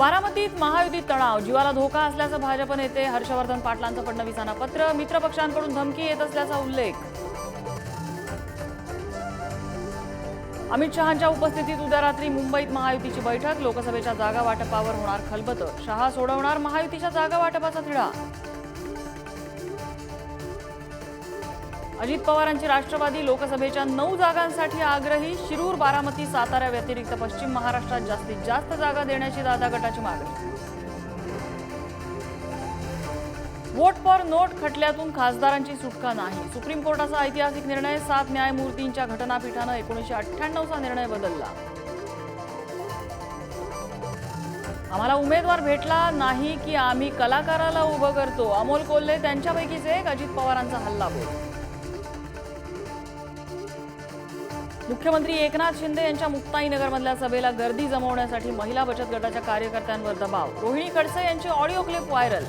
बारामतीत महायुतीत तणाव जीवाला धोका असल्याचं भाजप नेते हर्षवर्धन पाटलांचं फडणवीसांना पत्र मित्रपक्षांकडून धमकी येत असल्याचा उल्लेख. अमित शहांच्या उपस्थितीत उद्या रात्री मुंबईत महायुतीची बैठक लोकसभेच्या जागा वाटपावर होणार खलबत. शहा सोडवणार महायुतीच्या जागा वाटपाचा तिढा. अजित पवारांची राष्ट्रवादी लोकसभेच्या नऊ जागांसाठी आग्रही शिरूर बारामती सातारा व्यतिरिक्त पश्चिम महाराष्ट्रात जास्तीत जास्त जागा देण्याची दादा गटाची मागणी. वोट फॉर नोट खटल्यातून खासदारांची सुटका नाही. सुप्रीम कोर्टाचा ऐतिहासिक निर्णय सात न्यायमूर्तींच्या घटनापीठानं एकोणीसशे अठ्ठ्याण्णवचा निर्णय बदलला. आम्हाला उमेदवार भेटला नाही की आम्ही कलाकाराला उभं करतो. अमोल कोल्हे त्यांच्यापैकीच एक अजित पवारांचा हल्ला बोल. मुख्यमंत्री एकनाथ शिंदे यांच्या मुक्ताईनगरमधल्या सभेला गर्दी जमवण्यासाठी महिला बचत गटाच्या कार्यकर्त्यांवर दबाव. रोहिणी खडसे यांची ऑडिओ क्लिप व्हायरल.